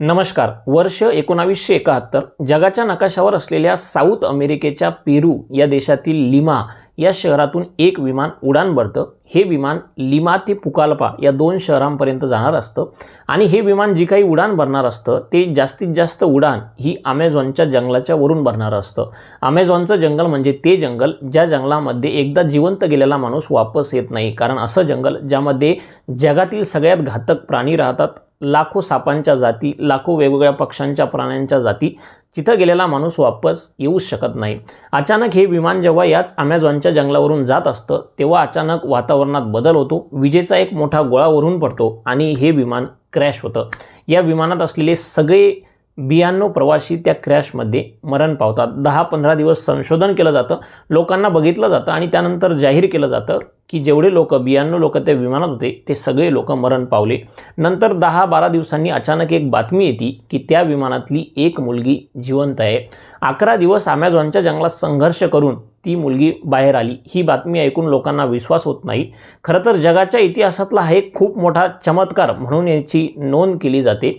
नमस्कार. वर्ष एकोणावीसशे एकाहत्तर जगाच्या नकाशावर असलेल्या साऊथ अमेरिकेच्या पेरू या देशातील लिमा या शहरातून एक विमान उडान भरतं. हे विमान लिमा ते पुकालपा या दोन शहरांपर्यंत जाणार असतं आणि हे विमान जी काही उडान भरणार असतं ते जास्तीत जास्त उडान ही अमेझॉनच्या जंगलाच्या वरून भरणारं असतं. अमेझॉनचं जंगल म्हणजे ते जंगल ज्या जंगलामध्ये एकदा जिवंत गेलेला माणूस वापस येत नाही. कारण असं जंगल ज्यामध्ये जगातील सगळ्यात घातक प्राणी राहतात लाखो सापांच्या जाती लाखो वेगवेगळ्या पक्ष्यांच्या प्राण्यांच्या जाती तिथं गेलेला माणूस वापस येऊच शकत नाही. अचानक हे विमान जेव्हा याच अमेझॉनच्या जंगलावरून जात असतं तेव्हा अचानक वातावरणात बदल होतो विजेचा एक मोठा गोळा वरून पडतो आणि हे विमान क्रॅश होतं. या विमानात असलेले सगळे ब्याण्णव प्रवासी त्या क्रॅशमध्ये मरण पावतात. दहा पंधरा दिवस संशोधन केलं जातं लोकांना बघितलं जातं आणि त्यानंतर जाहीर केलं जातं की जेवढे लोक ब्याण्णव लोक त्या विमानात होते ते सगळे लोक मरण पावले. नंतर दहा बारा दिवसांनी अचानक एक बातमी येते की त्या विमानातली एक मुलगी जिवंत आहे. अकरा दिवस ॲमेझॉनच्या जंगलात संघर्ष करून ती मुलगी बाहेर आली. ही बातमी ऐकून लोकांना विश्वास होत नाही. खरं तर जगाच्या इतिहासातला हा एक खूप मोठा चमत्कार म्हणून याची नोंद केली जाते.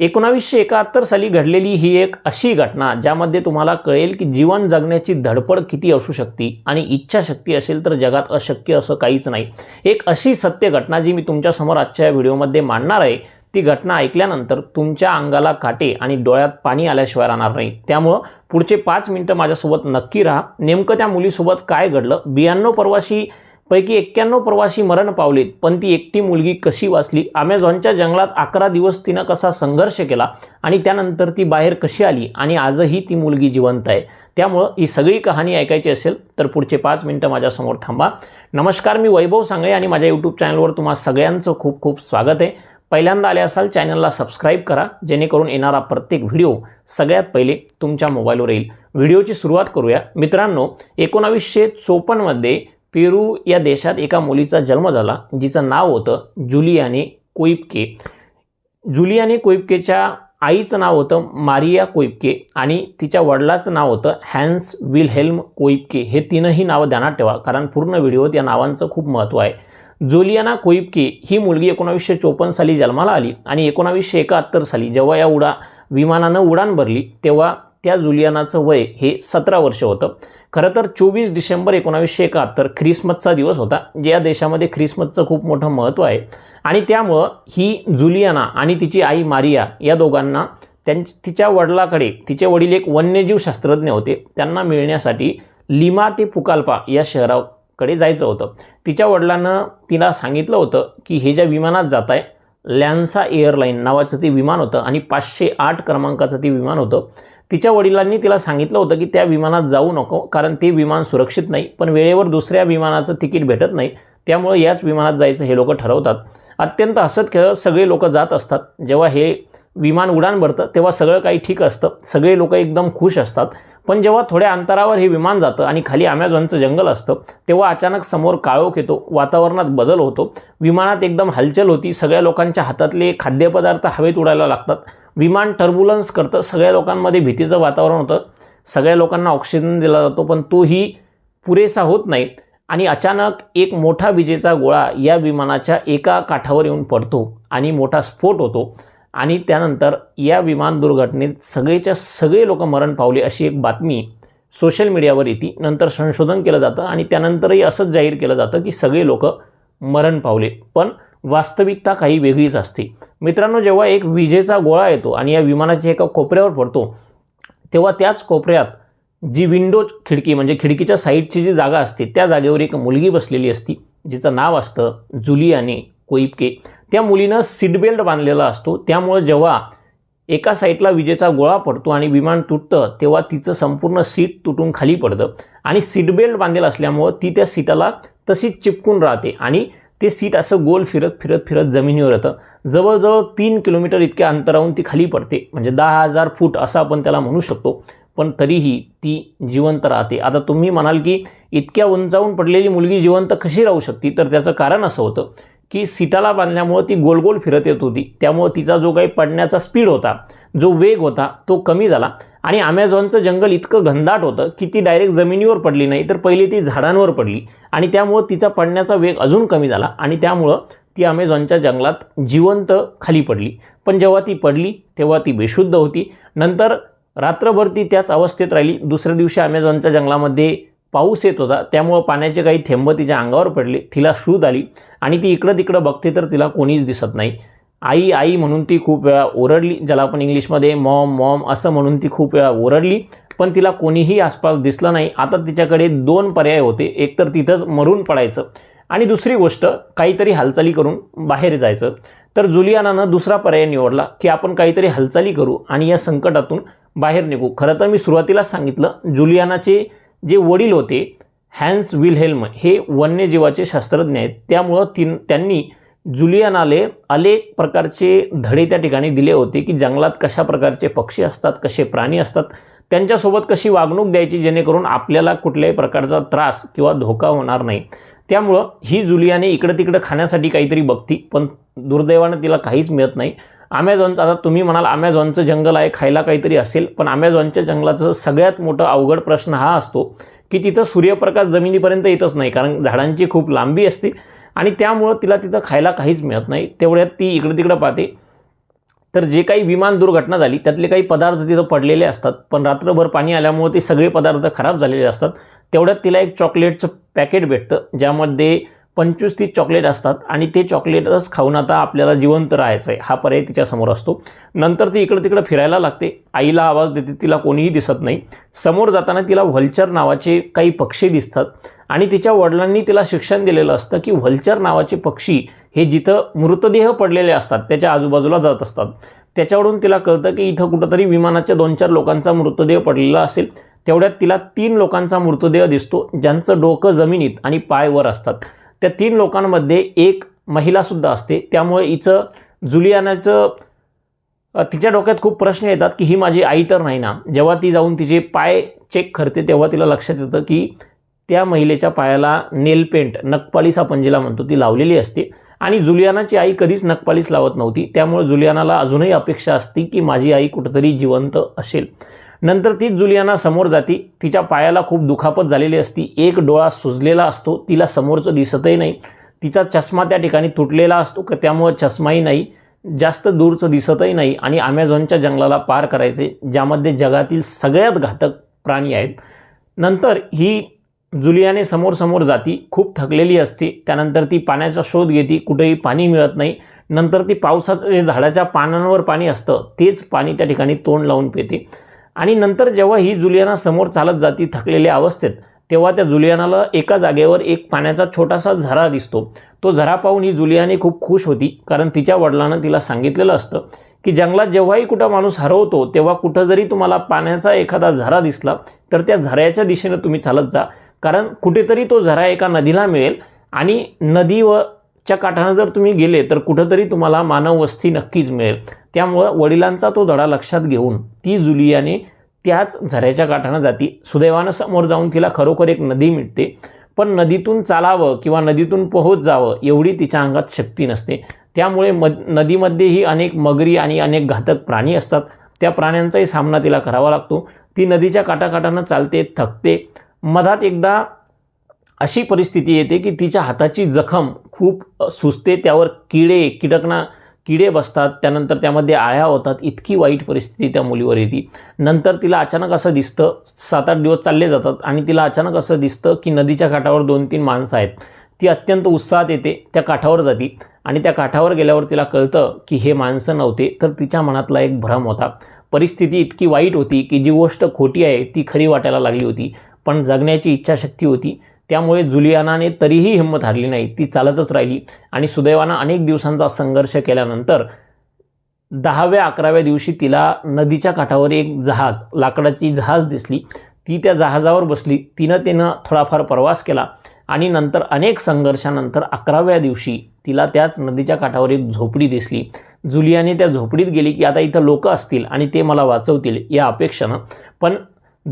एकोणावीसशे एकाहत्तर साली घडलेली ही एक अशी घटना ज्यामध्ये तुम्हाला कळेल की जीवन जगण्याची धडपड किती असू शकते आणि इच्छाशक्ती असेल तर जगात अशक्य असं काहीच नाही. एक अशी सत्य घटना जी मी तुमच्यासमोर आजच्या या व्हिडिओमध्ये मांडणार आहे ती घटना ऐकल्यानंतर तुमच्या अंगाला काटे आणि डोळ्यात पाणी आल्याशिवाय राहणार नाही. त्यामुळं पुढचे पाच मिनटं माझ्यासोबत नक्की राहा. नेमकं त्या मुलीसोबत काय घडलं? ब्याण्णव परवाशी पैकी एक्क्याण्णव प्रवासी मरण पावलेत पण ती एकटी मुलगी कशी वाचली? अमेझॉनच्या जंगलात अकरा दिवस तिनं कसा संघर्ष केला आणि त्यानंतर ती बाहेर कशी आली आणि आजही ती मुलगी जिवंत आहे? त्यामुळं ही सगळी कहाणी ऐकायची असेल तर पुढचे पाच मिनटं माझ्यासमोर थांबा. नमस्कार मी वैभव सांगळे आणि माझ्या यूट्यूब चॅनलवर तुम्हा सगळ्यांचं खूप खूप स्वागत आहे. पहिल्यांदा आले असाल चॅनलला सबस्क्राईब करा जेणेकरून येणारा प्रत्येक व्हिडिओ सगळ्यात पहिले तुमच्या मोबाईलवर येईल. व्हिडिओची सुरुवात करूया. मित्रांनो एकोणावीसशे चोपन्नमध्ये पेरू या देशात एका मुलीचा जन्म झाला जिचं नाव होतं जुलियाने कोइबके जुलियाने कोइबकेच्या आईचं नाव होतं मारिया कोइबके आणि तिच्या वडिलाचं नाव होतं हॅन्स विलहेल्म कोइबके हे तीनही नावं ध्यानात ठेवा कारण पूर्ण व्हिडिओत या नावांचं खूप महत्त्व आहे. जुलियाना कोइबके ही मुलगी एकोणावीसशे चोपन्न साली जन्माला आली आणि एकोणावीसशे एकाहत्तर साली जेव्हा या उडा विमानानं उडान भरली तेव्हा त्या जुलियानाचं वय हे सतरा वर्ष होतं. खरं तर चोवीस डिसेंबर एकोणावीसशे एकाहत्तर ख्रिसमसचा दिवस होता. ज्या देशामध्ये ख्रिसमसचं खूप मोठं महत्त्व आहे. आणि त्यामुळं ही जुलियाना आणि तिची आई मारिया या दोघांना त्यां तिच्या वडिलाकडे तिचे वडील एक वन्यजीव शास्त्रज्ञ होते. त्यांना मिळण्यासाठी लिमा ते पुकाल्पा या शहराकडे जायचं होतं. तिच्या वडिलांनं तिला सांगितलं होतं की हे ज्या विमानात जात आहे लॅन्सा एअरलाईन नावाचं ते विमान होतं आणि पाचशे आठ क्रमांकाचं ते विमान होतं. तिच्या वडिलांनी तिला सांगितलं होतं की त्या विमानात जाऊ नको कारण ते विमान सुरक्षित नाही पण वेळेवर दुसऱ्या विमानाचं तिकीट भेटत नाही त्यामुळे याच विमानात जायचं हे लोक ठरवतात. अत्यंत हसत खेळत सगळे लोक जात असतात. जेव्हा हे विमान उडान भरतं तेव्हा सगळं काही ठीक असतं सगळे लोक एकदम खुश असतात. पण जेव्हा थोड्या अंतरावर हे विमान जातं आणि खाली अमेझॉनचं जंगल असतं तेव्हा अचानक समोर काळोख येतो वातावरणात बदल होतो विमानात एकदम हलचल होती सगळ्या लोकांच्या हातातले खाद्यपदार्थ हवेत उडायला लागतात. विमान टर्बुलन्स करतं. सगळ्या लोकांमध्ये भीतीचं वातावरण होतं. सगळ्या लोकांना ऑक्सिजन दिला जातो पण तोही पुरेसा होत नाही. आणि अचानक एक मोठा विजेचा गोळा या विमानाच्या एका काठावर येऊन पडतो आणि मोठा स्फोट होतो. आणि त्यानंतर या विमान दुर्घटनेत सगळेच्या सगळे लोक मरण पावले अशी एक बातमी सोशल मीडियावर येते. नंतर संशोधन केलं जातं आणि त्यानंतरही असंच जाहीर केलं जातं की सगळे लोक मरण पावले. पण वास्तविकता काही वेगळीच असते. मित्रांनो जेव्हा एक विजेचा गोळा येतो आणि या विमानाच्या एका कोपऱ्यावर पडतो तेव्हा त्याच कोपऱ्यात जी विंडो खिडकी म्हणजे खिडकीच्या साईडची जी जागा असते त्या जागेवर एक मुलगी बसलेली असती जिचं नाव असतं जुलियाने कोईपके. त्या मुलीनं सीटबेल्ट बांधलेला असतो. त्यामुळं जेव्हा एका साईडला विजेचा गोळा पडतो आणि विमान तुटतं तेव्हा तिचं संपूर्ण सीट तुटून खाली पडतं. आणि सीटबेल्ट बांधलेलं असल्यामुळं ती त्या सीटाला तशीच चिपकून राहते आणि ते सीट असं गोल फिरत फिरत फिरत जमिनीवर येतं जवळजवळ तीन किलोमीटर इतक्या अंतरावरून ती खाली पडते. म्हणजे दहा हजार फूट असं आपण त्याला म्हणू शकतो. पण तरीही ती जिवंत राहते. आता तुम्ही म्हणाल की इतक्या उंचावून पडलेली मुलगी जिवंत कशी राहू शकते? तर त्याचं कारण असं होतं. की सीटाला बांधल्यामुळं ती गोल गोल फिरत येत होती. त्यामुळं तिचा जो काही पडण्याचा स्पीड होता जो वेग होता तो कमी झाला. आणि अमेझॉनचं जंगल इतकं घनदाट होतं की ती डायरेक्ट जमिनीवर पडली नाही तर पहिली ती झाडांवर पडली. आणि त्यामुळं तिचा पडण्याचा वेग अजून कमी झाला आणि त्यामुळं ती अमेझॉनच्या जंगलात जिवंत खाली पडली. पण जेव्हा ती पडली तेव्हा ती बेशुद्ध होती. नंतर रात्रभर ती त्याच अवस्थेत राहिली. दुसऱ्या दिवशी अमेझॉनच्या जंगलामध्ये पाऊस येत होता त्यामुळं पाण्याचे काही थेंब तिच्या अंगावर पडले तिला शूध आली आणि ती इकडं तिकडं बघते तर तिला कोणीच दिसत नाही. आई आई म्हणून ती खूप वेळा ओरडली ज्याला आपण इंग्लिशमध्ये मॉम मॉम असं म्हणून ती खूप वेळा ओरडली पण तिला कोणीही आसपास दिसलं नाही. आता तिच्याकडे दोन पर्याय होते एक तर तिथंच मरून पडायचं आणि दुसरी गोष्ट काहीतरी हालचाली करून बाहेर जायचं. तर जुलियानानं दुसरा पर्याय निवडला की आपण काहीतरी हालचाली करू आणि या संकटातून बाहेर निघू. खरं तर मी सुरुवातीलाच सांगितलं जुलियानाचे जे वडील होते हॅन्स विलहेल्म हे वन्यजीवाचे शास्त्रज्ञ आहेत. त्यामुळं तीन त्यांनी जुलियानाले अनेक प्रकारचे धडे त्या ठिकाणी दिले होते की जंगलात कशा प्रकारचे पक्षी असतात कसे प्राणी असतात त्यांच्यासोबत कशी वागणूक द्यायची जेणेकरून आपल्याला कुठल्याही प्रकारचा त्रास किंवा धोका होणार नाही. त्यामुळं ही जुलियाने इकडं तिकडं खाण्यासाठी काहीतरी बघती पण दुर्दैवानं तिला काहीच मिळत नाही. ॲमेझॉनचं आता तुम्ही म्हणाल ॲमेझॉनचं जंगल आहे खायला काहीतरी असेल पण ॲमेझॉनच्या जंगलाचं सगळ्यात मोठं अवघड प्रश्न हा असतो की तिथं सूर्यप्रकाश जमिनीपर्यंत येतच नाही कारण झाडांची खूप लांबी असते आणि त्यामुळं तिला तिथं खायला काहीच मिळत नाही. तेवढ्यात ती इकडं तिकडं पाहते. तर जे काही विमान दुर्घटना झाली त्यातले काही पदार्थ तिथं पडलेले असतात पण रात्रभर पाणी आल्यामुळे ते सगळे पदार्थ खराब झालेले असतात. तेवढ्यात तिला एक चॉकलेटचं पॅकेट भेटतं ज्यामध्ये पंचवीस तीस चॉकलेट असतात आणि ते चॉकलेटच खाऊन आता आपल्याला जिवंत राहायचं आहे हा पर्याय तिच्यासमोर असतो. नंतर ती इकडं तिकडं फिरायला लागते. आईला आवाज देते तिला कोणीही दिसत नाही. समोर जाताना तिला व्हल्चर नावाचे काही पक्षी दिसतात आणि तिच्या वडिलांनी तिला शिक्षण दिलेलं असतं की व्हल्चर नावाचे पक्षी हे जिथं मृतदेह पडलेले असतात त्याच्या आजूबाजूला जात असतात. त्याच्यावरून तिला कळतं की इथं कुठंतरी विमानाच्या दोन चार लोकांचा मृतदेह पडलेला असेल. तेवढ्यात तिला तीन लोकांचा मृतदेह दिसतो ज्यांचं डोकं जमिनीत आणि पाय वर असतात. त्या तीन लोकांमध्ये एक महिलासुद्धा असते. त्यामुळे हिचं जुलियानाचं तिच्या डोक्यात खूप प्रश्न येतात की ही माझी आई तर नाही ना. जेव्हा ती जाऊन तिचे पाय चेक करते तेव्हा तिला लक्षात येतं की त्या महिलेच्या पायाला नेल पेंट नखपालीस आपण जिला म्हणतो ती लावलेली असते. आणि जुलियानाची आई कधीच नखपालीस लावत नव्हती. त्यामुळे जुलियानाला अजूनही अपेक्षा असती की माझी आई कुठंतरी जिवंत असेल. नंतर तीच जुलियाना समोर जाती. तिच्या पायाला खूप दुखापत झालेली असती. एक डोळा सुजलेला असतो. तिला समोरचं दिसतही नाही. तिचा चष्मा त्या ठिकाणी तुटलेला असतो का त्यामुळं चष्माही नाही. जास्त दूरचं दिसतही नाही आणि ॲमेझॉनच्या जंगलाला पार करायचे ज्यामध्ये जगातील सगळ्यात घातक प्राणी आहेत. नंतर ही जुलियाने समोर समोर जाती. खूप थकलेली असते. त्यानंतर ती पाण्याचा शोध घेते. कुठेही पाणी मिळत नाही. नंतर ती पावसाचं जे झाडाच्या पानांवर पाणी असतं. तेच पाणी त्या ठिकाणी तोंड लावून पिते. आणि नंतर जेव्हा ही जुलियाना समोर चालत जाती थकलेल्या अवस्थेत तेव्हा त्या जुलियानाला एका जागेवर एक पाण्याचा छोटासा झरा दिसतो. तो झरा पाहून ही जुलियाने खूप खुश होती कारण तिच्या वडिलांनं तिला सांगितलेलं असतं की जंगलात जेव्हाही कुठं माणूस हरवतो तेव्हा कुठं जरी तुम्हाला पाण्याचा एखादा झरा दिसला तर त्या झऱ्याच्या दिशेनं तुम्ही चालत जा. कारण कुठेतरी तो झरा एका नदीला मिळेल आणि नदी व च्या काठानं जर तुम्ही गेले तर कुठंतरी तुम्हाला मानव वस्ती नक्कीच मिळेल. त्यामुळं वडिलांचा तो धडा लक्षात घेऊन ती जुलियाने त्याच झऱ्याच्या काठानं जाती. सुदैवानं समोर जाऊन तिला खरोखर एक नदी मिळते पण नदीतून चालावं किंवा नदीतून पोहोच जावं एवढी तिच्या अंगात शक्ती नसते. त्यामुळे मद नदीमध्येही अनेक मगरी आणि अनेक घातक प्राणी असतात. त्या प्राण्यांचाही सामना तिला करावा लागतो. ती नदीच्या काठाकाठानं चालते थकते. मधात एकदा अशी परिस्थिती येते की तिच्या हाताची जखम खूप सुचते त्यावर किडे कीटकना किडे बसतात त्यानंतर त्यामध्ये आळ्या होतात इतकी वाईट परिस्थिती त्या मुलीवर येते. नंतर तिला अचानक असं दिसतं सात आठ दिवस चालले जातात आणि तिला अचानक असं दिसतं की नदीच्या काठावर दोन तीन माणसं आहेत. ती अत्यंत उत्साहात येते त्या काठावर जाती आणि त्या काठावर गेल्यावर तिला कळतं की हे माणसं नव्हते तर तिच्या मनातला एक भ्रम होता. परिस्थिती इतकी वाईट होती की जी गोष्ट खोटी आहे ती खरी वाटायला लागली होती. पण जगण्याची इच्छाशक्ती होती त्यामुळे जुलियानाने तरीही हिंमत हारली नाही. ती चालतच राहिली आणि सुदैवानं अनेक दिवसांचा संघर्ष केल्यानंतर दहाव्या अकराव्या दिवशी तिला नदीच्या काठावर एक जहाज लाकडाची जहाज दिसली. ती त्या जहाजावर बसली. तिनं तिनं थोडाफार प्रवास केला आणि नंतर अनेक संघर्षानंतर अकराव्या दिवशी तिला त्याच नदीच्या काठावर एक झोपडी दिसली. जुलियाने त्या झोपडीत गेली की आता इथं लोक असतील आणि ते मला वाचवतील या अपेक्षेनं. पण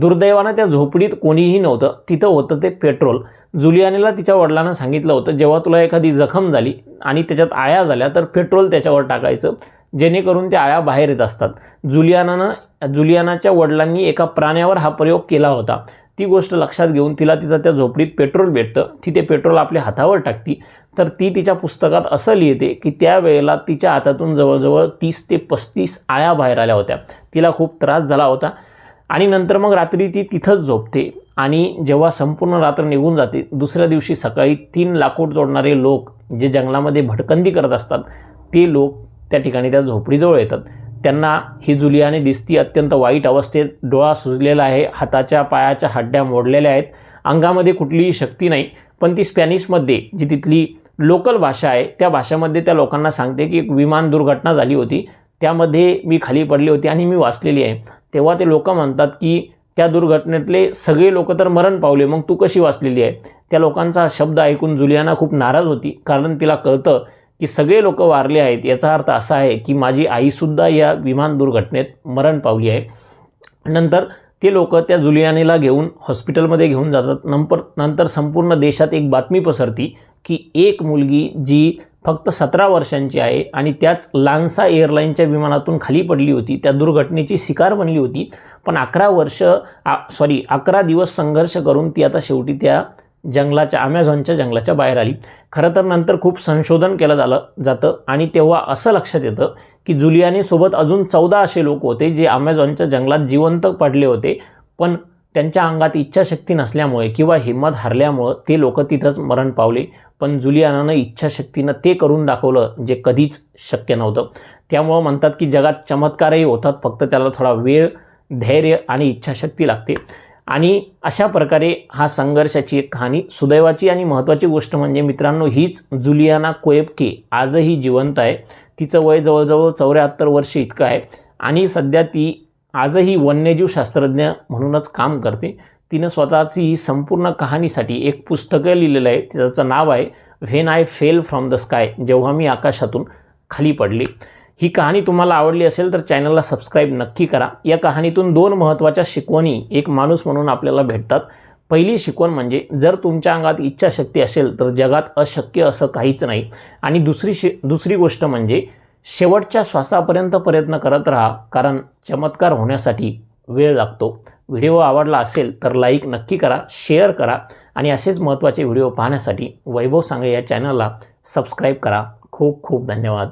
दुर्दैवानं त्या झोपडीत कोणीही नव्हतं. तिथं होतं ते पेट्रोल. जुलियानेला तिच्या वडिलांना सांगितलं होतं जेव्हा तुला एखादी जखम झाली आणि त्याच्यात आळ्या झाल्या तर पेट्रोल त्याच्यावर टाकायचं जेणेकरून त्या आळ्या बाहेर येत असतात. जुलियानानं जुलियानाच्या वडिलांनी एका प्राण्यावर हा प्रयोग केला होता. ती गोष्ट लक्षात घेऊन तिला तिचा त्या झोपडीत पेट्रोल भेटतं. ती ते पेट्रोल आपल्या हातावर टाकती. तर ती तिच्या पुस्तकात असं लिहिते की त्यावेळेला तिच्या हातातून जवळजवळ तीस ते पस्तीस आळ्या बाहेर आल्या होत्या. तिला खूप त्रास झाला होता. आणि नंतर मग रात्री ती तिथंच झोपते. आणि जेव्हा संपूर्ण रात्र निघून जाते दुसऱ्या दिवशी सकाळी तीन लाकूड जोडणारे लोक जे जंगलामध्ये भटकंती करत असतात ते लोक त्या ठिकाणी त्या झोपडीजवळ येतात. त्यांना ही जुलियाने दिसती अत्यंत वाईट अवस्थेत डोळा सुजलेला आहे हाताच्या पायाच्या हड्ड्या मोडलेल्या आहेत अंगामध्ये कुठलीही शक्ती नाही. पण ती स्पॅनिशमध्ये जी तिथली लोकल भाषा आहे त्या भाषेमध्ये त्या लोकांना सांगते की एक विमान दुर्घटना झाली होती. त्यामध्ये मी खाली पडली होती आणि मी वाचलेली आहे. तेव्हा ते लोक म्हणतात की त्या दुर्घटनेतले सगळे लोक तर मरण पावले मग तू कशी वाचलेली आहे? त्या लोकांचा शब्द ऐकून जुलियाना खूप नाराज होती कारण तिला कळतं की सगळे लोक वारले आहेत. याचा अर्थ असा आहे की माझी आईसुद्धा या विमान दुर्घटनेत मरण पावली आहे. नंतर ते लोक त्या जुलियानेला घेऊन हॉस्पिटलमध्ये घेऊन जातात. नंतर नंतर संपूर्ण देशात एक बातमी पसरती की एक मुलगी जी फक्त सतरा वर्षांची आहे आणि त्याच लान्सा एअरलाईनच्या विमानातून खाली पडली होती. त्या दुर्घटनेची शिकार बनली होती. पण अकरा वर्ष सॉरी अकरा दिवस संघर्ष करून ती आता शेवटी त्या जंगलाच्या अमेझॉनच्या जंगलाच्या बाहेर आली. खरं तर नंतर खूप संशोधन केलं झालं जातं. आणि तेव्हा असं लक्षात येतं की जुलियाने सोबत अजून चौदा असे लोक होते जे अमेझॉनच्या जंगलात जिवंत पडले होते. पण त्यांच्या अंगात इच्छाशक्ती नसल्यामुळे किंवा हिंमत हरल्यामुळं ते लोक तिथंच मरण पावले. पण जुलियानानं इच्छाशक्तीनं ते करून दाखवलं जे कधीच शक्य नव्हतं. त्यामुळं म्हणतात की जगात चमत्कारही होतात फक्त त्याला थोडा वेळ धैर्य आणि इच्छाशक्ती लागते. आणि अशा प्रकारे हा संघर्षाची एक कहाणी सुदैवाची आणि महत्त्वाची गोष्ट म्हणजे मित्रांनो हीच जुलियाना कोएबके आजही जिवंत आहे. तिचं वय जवळजवळ चौऱ्याहत्तर वर्ष इतकं आहे. आणि सध्या ती आजही वन्यजीव शास्त्रज्ञ म्हणूनच काम करते. तिनं स्वतःची ही संपूर्ण कहाणीसाठी एक पुस्तकं लिहिलेलं आहे. त्याचं नाव आहे when I fell from the sky जेव्हा मी आकाशातून खाली पडले. ही कहाणी तुम्हाला आवडली असेल तर चॅनलला सबस्क्राईब नक्की करा. या कहाणीतून दोन महत्त्वाच्या शिकवणी एक माणूस म्हणून आपल्याला भेटतात. पहिली शिकवण म्हणजे जर तुमच्या अंगात इच्छाशक्ती असेल तर जगात अशक्य असं काहीच नाही. आणि दुसरी शि दुसरी गोष्ट म्हणजे शेवटच्या श्वासापर्यंत प्रयत्न करत राहा कारण चमत्कार होण्यासाठी वेळ लागतो. व्हिडिओ आवडला असेल तर लाईक नक्की करा शेअर करा आणि असेच महत्त्वाचे व्हिडिओ पाहण्यासाठी वैभव सांगळे या चॅनलला सबस्क्राईब करा. खूप खूप धन्यवाद.